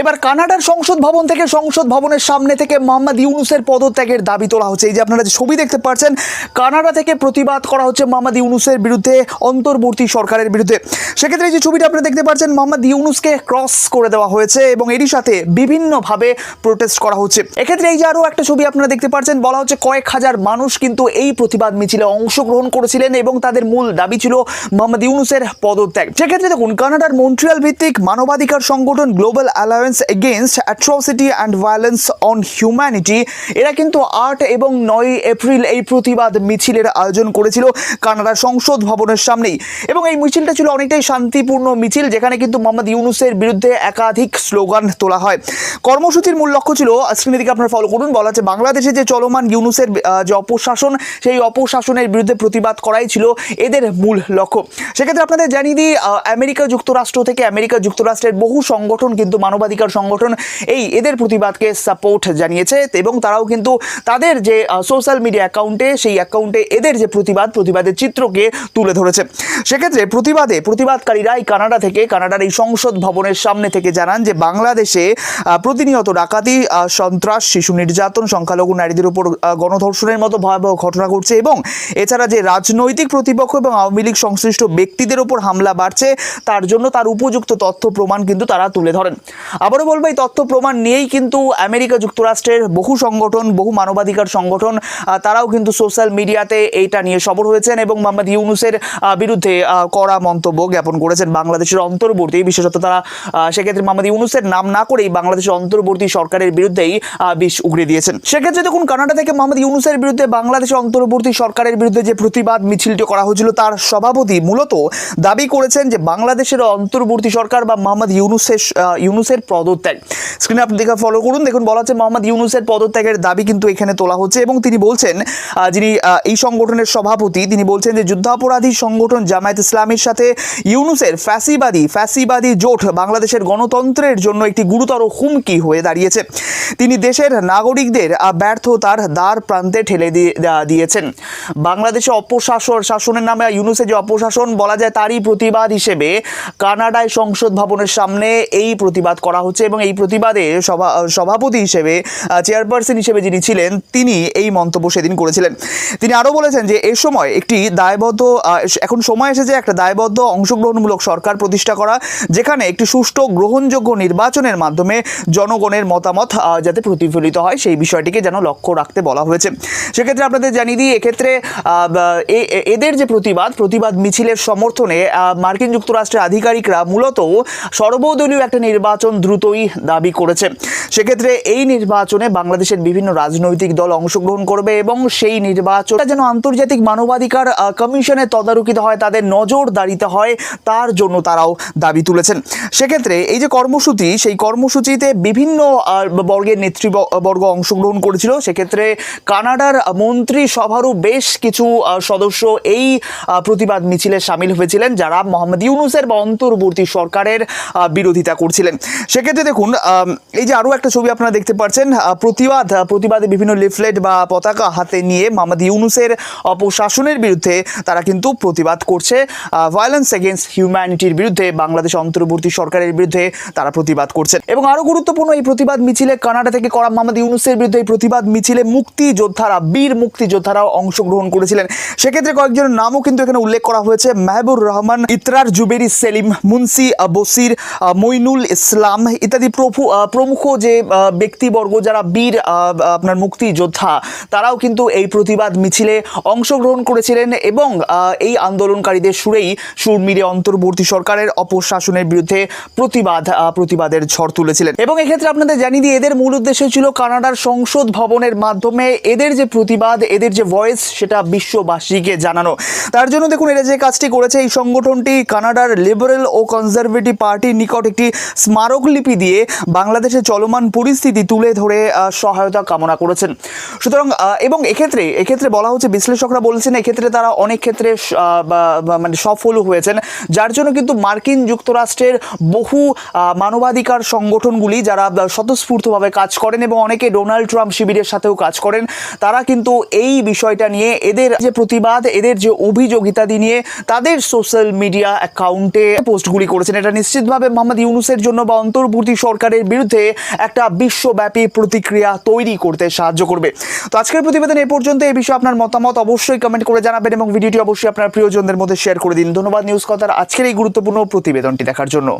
এবার কানাডার সংসদ ভবন থেকে সংসদ ভবনের সামনে থেকে মোহাম্মদ ইউনুসের পদত্যাগের দাবি তোলা হচ্ছে। এই যে আপনারা যে ছবি দেখতে পাচ্ছেন, কানাডা থেকে প্রতিবাদ করা হচ্ছে মোহাম্মদ ইউনুসের বিরুদ্ধে, অন্তর্বর্তী সরকারের বিরুদ্ধে। সেক্ষেত্রে এই যে ছবিটা আপনারা দেখতে পাচ্ছেন, মোহাম্মদ ইউনুসকে ক্রস করে দেওয়া হয়েছে এবং এরই সাথে বিভিন্নভাবে প্রোটেস্ট করা হচ্ছে। এক্ষেত্রে এই যে আরও একটা ছবি আপনারা দেখতে পাচ্ছেন, বলা হচ্ছে কয়েক হাজার মানুষ কিন্তু এই প্রতিবাদ মিছিলে অংশগ্রহণ করেছিলেন এবং তাদের মূল দাবি ছিল মোহাম্মদ ইউনুসের পদত্যাগ। সেক্ষেত্রে দেখুন, কানাডার মন্ট্রিয়াল ভিত্তিক মানবাধিকার সংগঠন Global Alliance Against Atrocity and Violence on Humanity এরা কিন্তু আট এবং নয় এপ্রিল এই প্রতিবাদ মিছিলের আয়োজন করেছিল কানাডার সংসদ ভবনের সামনেই। এবং এই মিছিলটা ছিল অনেকটাই শান্তিপূর্ণ মিছিল, যেখানে কিন্তু মোহাম্মদ ইউনুসের বিরুদ্ধে একাধিক স্লোগান তোলা হয়। কর্মসূচির মূল লক্ষ্য ছিল স্ক্রিনের দিকে আপনারা ফলো করুন, বলা হচ্ছে বাংলাদেশে যে চলমান ইউনুসের যে অপশাসন, সেই অপশাসনের বিরুদ্ধে প্রতিবাদ করাই ছিল এদের মূল লক্ষ্য। সেক্ষেত্রে আপনাদের জানিয়ে দিই আমেরিকা যুক্তরাষ্ট্র থেকে আমেরিকা যুক্তরাষ্ট্রের বহু সংগঠন কিন্তু মানবাধিকার সংগঠন এই এদের প্রতিবাদকে সাপোর্ট জানিয়েছে এবং তারাও কিন্তু তাদের যে সোশ্যাল মিডিয়া অ্যাকাউন্টে সেই অ্যাকাউন্টে এদের যে প্রতিবাদ, প্রতিবাদের চিত্রকে তুলে ধরেছে। সেক্ষেত্রে প্রতিবাদে প্রতিবাদকারীরাই কানাডা থেকে, কানাডার এই সংসদ ভবনের সামনে থেকে জানান যে, বাংলাদেশে প্রতিনিয়ত ডাকাতি সন্ত্রাস, শিশু নির্যাতন, সংখ্যালঘু নারীদের উপর গণধর্ষণের মতো ভয়াবহ ঘটনা ঘটছে এবং এছাড়া যে রাজনৈতিক প্রতিপক্ষ এবং আওয়ামী লীগ সংশ্লিষ্ট ব্যক্তিদের উপর হামলা বাড়ছে, তার জন্য তার উপযুক্ত তথ্য প্রমাণ কিন্তু তারা তুলে ধরেন। আবারও বলব, এই তথ্য প্রমাণ নিয়েই কিন্তু আমেরিকা যুক্তরাষ্ট্রের বহু সংগঠন, বহু মানবাধিকার সংগঠন তারাও কিন্তু সোশ্যাল মিডিয়াতে এইটা নিয়ে সবর হয়েছেন এবং মোহাম্মদ ইউনুসের বিরুদ্ধে কড়া মন্তব্য জ্ঞাপন করেছেন বাংলাদেশের অন্তর্বর্তী। বিশেষত তারা সেক্ষেত্রে মোহাম্মদ ইউনুসের নাম না করেই বাংলাদেশের অন্তর্বর্তী সরকারের বিরুদ্ধেই বিষ উগড়ে দিয়েছেন। সেক্ষেত্রে দেখুন, কানাডা থেকে মোহাম্মদ ইউনুসের বিরুদ্ধে বাংলাদেশের অন্তর্বর্তী সরকারের বিরুদ্ধে যে প্রতিবাদ মিছিলটি করা হয়েছিল, তার সভাপতি মূলত দাবি করেছেন যে বাংলাদেশের অন্তর্বর্তী সরকার বা মোহাম্মদ ইউনুসের ইউনুসের পদত্যাগ। স্ক্রিনে আপনি দেখে ফলো করুন। দেখুন, বলা হচ্ছে মোহাম্মদ ইউনুসের পদত্যাগের দাবি কিন্তু এখানে তোলা হচ্ছে এবং তিনি বলছেন যিনি এই সংগঠনের সভাপতি, তিনি বলছেন যে যুদ্ধাপরাধী সংগঠন জামায়াত ইসলামের সাথে ইউনুসের ফ্যাসিবাদী ফ্যাসিবাদী জোট বাংলাদেশের গণতন্ত্রের জন্য একটি গুরুতর হুমকি হয়ে দাঁড়িয়েছে। তিনি দেশের নাগরিকদের ব্যর্থতার দ্বার প্রান্তে ঠেলে দিয়েছেন। বাংলাদেশে অপশাসন, শাসনের নামে ইউনুসের যে অপশাসন বলা যায় তারই প্রতিবাদ হিসেবে কানাডায় সংসদ ভবনের সামনে এই প্রতিবাদ করা হচ্ছে এবং এই প্রতিবাদে সভা সভাপতি হিসেবে চেয়ারপারসন হিসেবে যিনি ছিলেন, তিনি এই মন্তব্য সেদিন করেছিলেন। তিনি আরও বলেছেন যে, এ সময় একটি দায়বদ্ধ এখন সময় এসেছে একটা দায়বদ্ধ, অংশগ্রহণমূলক সরকার প্রতিষ্ঠা করা, যেখানে একটি সুষ্ঠু, গ্রহণযোগ্য নির্বাচনের মাধ্যমে জনগণের মতামত যাতে প্রতিফলিত হয়, সেই বিষয়টিকে যেন লক্ষ্য রাখতে বলা হয়েছে। সেক্ষেত্রে আপনাদের জানিয়ে দিই, এক্ষেত্রে এদের যে প্রতিবাদ প্রতিবাদ মিছিলের সমর্থনে মার্কিন যুক্তরাষ্ট্রের আধিকারিকরা মূলত সর্বদলীয় একটা নির্বাচন দ্রুতই দাবি করেছে। সেক্ষেত্রে এই নির্বাচনে বাংলাদেশের বিভিন্ন রাজনৈতিক দল অংশগ্রহণ করবে এবং সেই নির্বাচনটা যেন আন্তর্জাতিক মানবাধিকার কমিশনের তদারকিতে হয়, তাদের নজর নজরদারিতে হয়, তার জন্য তারাও দাবি তুলেছেন। সেক্ষেত্রে এই যে কর্মসূচি, সেই কর্মসূচিতে বিভিন্ন বর্গের নেতৃবর্গ অংশগ্রহণ করেছিল। সেক্ষেত্রে কানাডার মন্ত্রিসভারও বেশ কিছু সদস্য এই প্রতিবাদ মিছিলে সামিল হয়েছিলেন, যারা মোহাম্মদ ইউনুসের বা অন্তর্বর্তী সরকারের বিরোধিতা করছিলেন। সেক্ষেত্রে দেখুন এই যে আরও একটা ছবি আপনারা দেখতে পাচ্ছেন প্রতিবাদ প্রতিবাদে বিভিন্ন লিফলেট বা পতাকা হাতে নিয়ে মোহাম্মদ ইউনুসের অপশাসনের বিরুদ্ধে তারা কিন্তু প্রতিবাদ করছে। ভায়োলেন্স এগেনস্ট হিউম্যানিটির বিরুদ্ধে, বাংলাদেশ অন্তর্বর্তী সরকারের বিরুদ্ধে তারা প্রতিবাদ করছেন এবং আরও গুরুত্বপূর্ণ, এই প্রতিবাদ মিছিলে কানাডা থেকে করা মোহাম্মদ ইউনুসের বিরুদ্ধে এই প্রতিবাদ মিছিলে মুক্তিযোদ্ধারা, বীর মুক্তিযোদ্ধারাও অংশগ্রহণ করেছিলেন। সেক্ষেত্রে কয়েকজনের নামও কিন্তু এখানে উল্লেখ করা হয়েছে। মেহবুর রহমান, ইতরার জুবেরি সেলিম, মুন্সি বসির মইনুল ইসলাম ইত্যাদি প্রভু প্রমুখ যে ব্যক্তিবর্গ যারা বীর আপনার মুক্তিযোদ্ধা, তারাও কিন্তু এই প্রতিবাদ মিছিলে অংশগ্রহণ করেছিলেন এবং এই আন্দোলনকারীদের সুরেই সুর মিলে অন্তর্বর্তী সরকারের অপশাসনের বিরুদ্ধে প্রতিবাদ প্রতিবাদের ঝড় তুলেছিলেন। এবং এক্ষেত্রে আপনাদের জানিয়ে দিয়ে এদের মূল উদ্দেশ্য ছিল কানাডার সংসদ ভবনের মাধ্যমে এদের যে প্রতিবাদ, এদের যে ভয়েস, সেটা বিশ্ববাসীকে জানানো। তার জন্য দেখুন, এরা যে কাজটি করেছে, এই সংগঠনটি কানাডার লিবারেল ও কনজারভেটিভ পার্টির নিকট একটি স্মারকলিপি দিয়ে বাংলাদেশের চলমান পরিস্থিতি তুলে ধরে সহায়তা কামনা করেছেন। সুতরাং এবং এক্ষেত্রে এক্ষেত্রে বলা হচ্ছে, বিশ্লেষকরা বলছেন, এক্ষেত্রে তারা অনেক ক্ষেত্রে মানে সফলও হয়েছেন। যার জন্য কিন্তু মার্কিন যুক্তরাষ্ট্রের বহু মানবাধিকার সংগঠনগুলি যারা স্বতঃস্ফূর্তভাবে কাজ করেন এবং অনেকে ডোনাল্ড ট্রাম্প শিবিরের সাথেও কাজ করেন, তারা কিন্তু এই বিষয়টা নিয়ে এদের যে প্রতিবাদ, এদের যে অভিযোগিতাদি নিয়ে তাদের সোশ্যাল মিডিয়া অ্যাকাউন্টে পোস্টগুলি করেছেন। এটা নিশ্চিতভাবে মোহাম্মদ ইউনুসের জন্য বা অন্তর অন্তর্বর্তী সরকারের বিরুদ্ধে একটা বিশ্বব্যাপী প্রতিক্রিয়া তৈরি করতে সাহায্য করবে। তো আজকের প্রতিবেদন এই পর্যন্ত এই বিষয়ে আপনার মতামত অবশ্যই কমেন্ট করে জানাবেন এবং ভিডিওটি অবশ্যই আপনার প্রিয়জনদের মধ্যে শেয়ার করে দিন। ধন্যবাদ নিউজ কথার আজকের এই গুরুত্বপূর্ণ প্রতিবেদনটি দেখার জন্য।